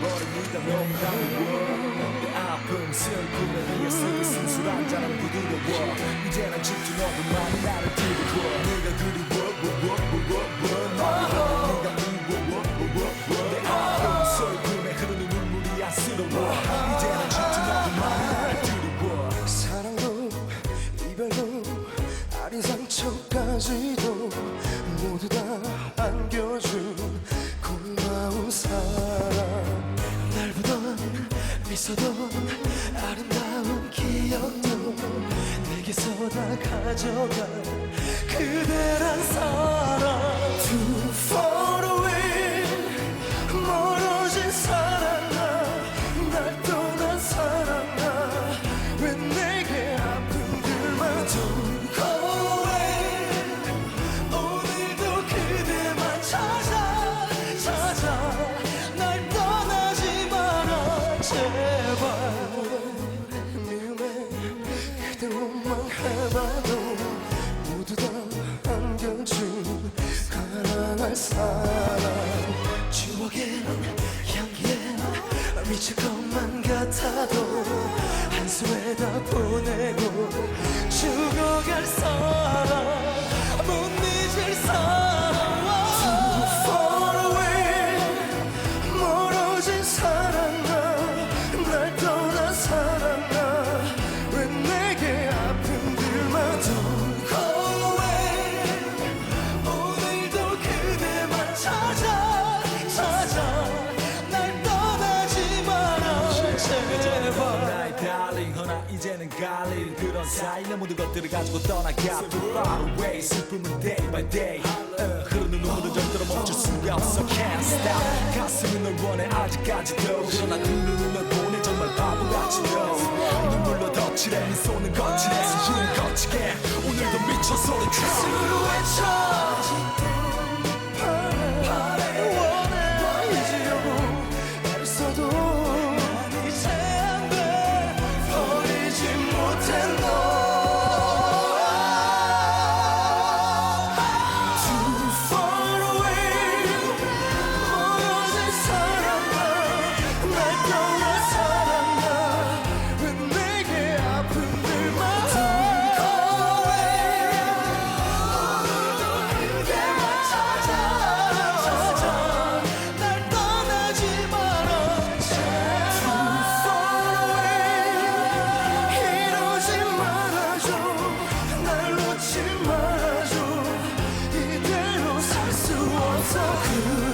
다미워 내 아픔 슬픔에 비해 쓰기 순수한 자는 부드러워 이제는 집중 너뿐만이 나를 들고 네가 그리워 워워워워워 나를 네가 미워 내 아픔 슬픔에 흐르는 눈물이 안쓰러워 이제는 집중 너뿐만이 나를 들고 사랑도 이별도 아린 상처까지도 모두 다 안겨준 미소던 아름다운 기억도 내게서 다 가져간 그대란 사랑 제발 미움에 그대 원망해봐도 모두 다 안겨준 가랑할 사랑 추억엔 향기엔 미칠 것만 같아도 한숨에다 보내고 제발 나의 darling 허나 이제는 갈릴 그런 사이 내 모든 것들을 가지고 떠나가 far away. 슬픔은 day by day. 어, 흐르는 눈물은 절대로 멈출 수가 없어. Can't stop. 가슴이 널 원해. 아직까지도. 그러나 그널 보내. 정말 바보같이도. 눈물로 덧칠해. 미소는 거칠해. 숨쉬는 거치게. 오늘도 미쳐 소리쳐 놓지